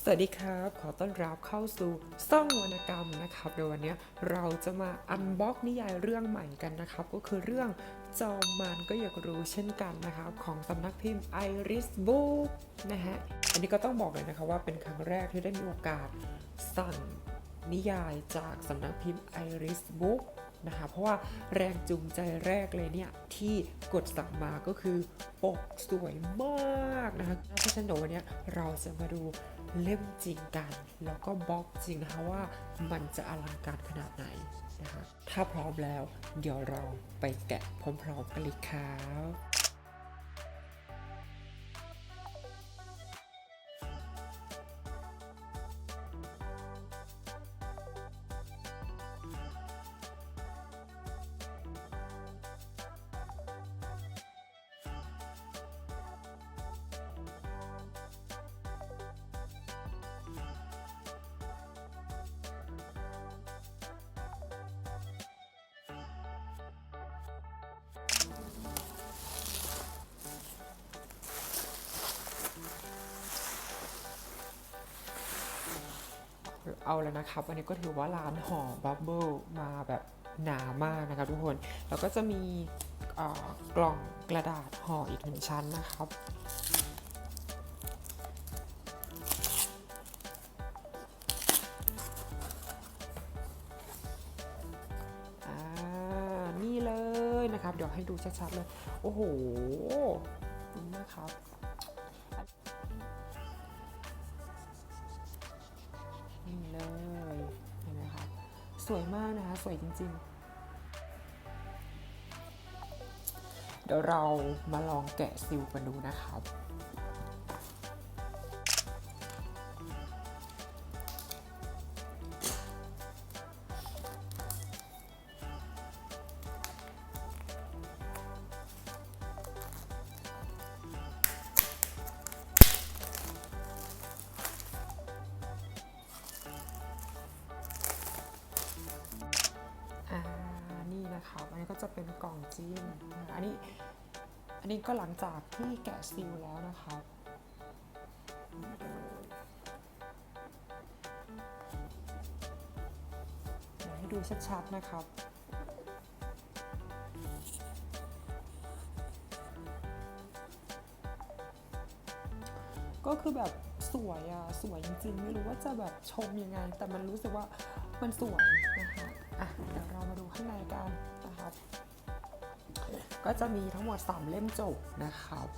สวัสดีครับ ขอต้อนรับเข้าสู่ซ่องวรรณกรรมนะครับในวันนี้เราจะมาอันบ็อกนิยายเรื่องใหม่กันนะครับ ก็คือเรื่องจอมมันก็อยากรู้เช่นกันนะครับ ของสำนักพิมพ์ Iris Book นะฮะ อันนี้ก็ต้องบอกเลยนะครับว่าเป็นครั้งแรกที่ได้มีโอกาสสั่งนิยายจากสำนักพิมพ์ Iris Book นะคะเพราะว่าแรงจูงใจแรกเลยเนี่ย ที่กดสั่งมาก็คือปกสวยมากนะคะเพราะฉะนั้นเดี๋ยววันนี้เราจะมาดู เล่มจริงกัน แล้วก็บล็อกจริงนะคะว่ามันจะอลังการขนาดไหนนะคะ ถ้าพร้อมแล้ว เดี๋ยวเราไปแกะพร้อมๆกันเลยครับ เอาแล้วนะครับ อันนี้ก็ถือว่าร้านห่อบับเบิลมาแบบหนามากนะครับทุกคน แล้วก็จะมีกล่องกระดาษห่ออีกหนึ่งชั้นนะครับอ่านี่เลยนะครับ เดี๋ยวให้ดูชัดๆเลย โอ้โห นี่นะครับ นี่เลยเห็นไหมครับสวยมากนะคะสวยจริง ๆ เดี๋ยวเรามาลองแกะซิลกันดูนะครับ นะครับอันนี้ก็จะเป็นกล่องจีนนะคะอันนี้อันนี้ก็หลังจากที่แกะซีลแล้วนะครับให้ดูชัดๆนะครับก็คือแบบสวยอะสวยจริงๆ ไม่รู้ว่าจะแบบชมยังไง แต่มันรู้สึกว่ามันสวยนะคะ เดี๋ยวเรามาดูข้างในกันนะครับ ก็จะมีทั้งหมด 3 เล่มจบนะครับ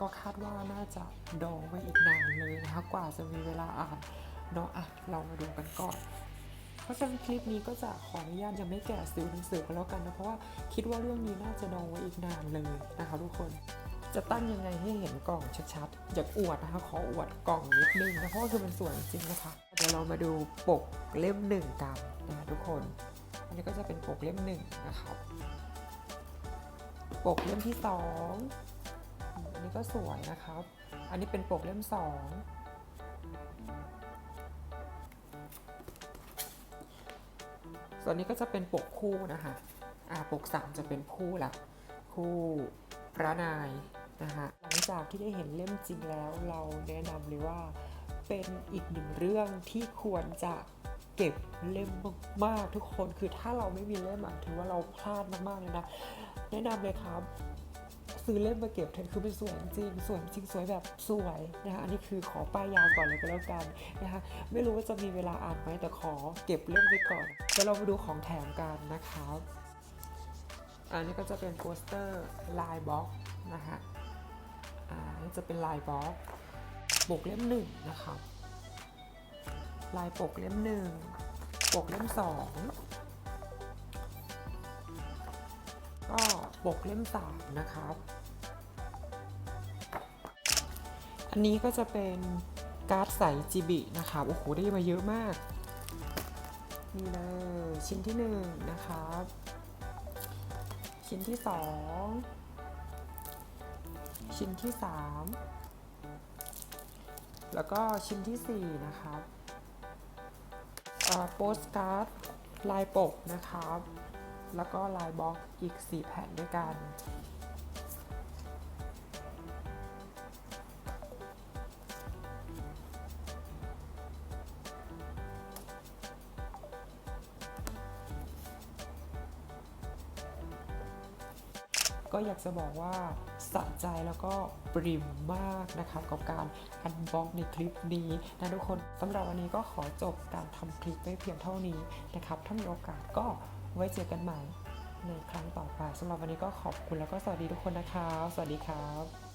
ก็คาดว่าน่าจะดองไว้อีกนานเลยนะคะกว่าจะมีเวลาอ่านเนาะอะเรามาดูกันก่อนเพราะฉะนั้นคลิปนี้ก็จะขออนุญาตยังไม่แกะซื้อหนังสือกันแล้วกันนะเพราะว่าคิดว่าเรื่องนี้น่าจะดองไว้อีกนานเลยนะคะทุกคนจะตั้งยังไงให้เห็นกล่องชัดๆอยากอวดนะคะขออวดกล่องนิดนึงนะเพราะว่าคือมันสวยจริงนะคะเดี๋ยวเรามาดูปกเล่มหนึ่งกันนะคะทุกคน นี้ก็จะเป็นปกเล่มหนึ่งนะครับ ปกเล่มที่สองอันนี้ก็สวยนะครับ อันนี้เป็นปกเล่มสองส่วนนี้ก็จะเป็นปกคู่นะคะอ่าปกสามจะเป็นคู่ละคู่พระนายนะคะหลังจากที่ได้เห็นเล่มจริงแล้วเราแนะนำเลยว่าเป็นอีกหนึ่งเรื่องที่ควรจะ เก็บเล่มมากๆทุกคนคือถ้าเราไม่มีเล่มอะถือว่าเราพลาดมากๆเลยนะ แนะนำเลยครับ ซื้อเล่มมาเก็บเถอะคือมันสวยจริงสวยจริงสวยแบบสวยนะคะอันนี้คือขอป้ายยาก่อนเลยก็แล้วกันนะคะไม่รู้ว่าจะมีเวลาอ่านไหมแต่ขอเก็บเล่มไว้ก่อนเดี๋ยวเรามาดูของแถมกันนะครับอันนี้ก็จะเป็นโปสเตอร์ลายบล็อกนะคะอ่าอันนี้จะเป็นลายบล็อกปกเล่มหนึ่งนะครับลายปกเล่มหนึ่ง ปกเล่มสองก็ปกเล่มสามนะครับ อันนี้ก็จะเป็นการ์ดใสจิบินะครับโอ้โหได้มาเยอะมาก นี่เลยชิ้นที่หนึ่งนะครับ ชิ้นที่สองชิ้นที่สามแล้วก็ชิ้นที่สี่นะครับ โปสการ์ดลายปกนะครับ แล้วก็ลายบล็อกอีก 4 แผ่นด้วยกัน ก็อยากจะบอกว่าสะใจแล้วก็ปริมมากนะครับกับการอันบ็อกในคลิปนี้นะทุกคนสำหรับวันนี้ก็ขอจบการทำคลิปไว้เพียงเท่านี้นะครับถ้ามีโอกาสก็ไว้เจอกันใหม่ในครั้งต่อไปสำหรับวันนี้ก็ขอบคุณแล้วก็สวัสดีทุกคนนะครับ สวัสดีครับ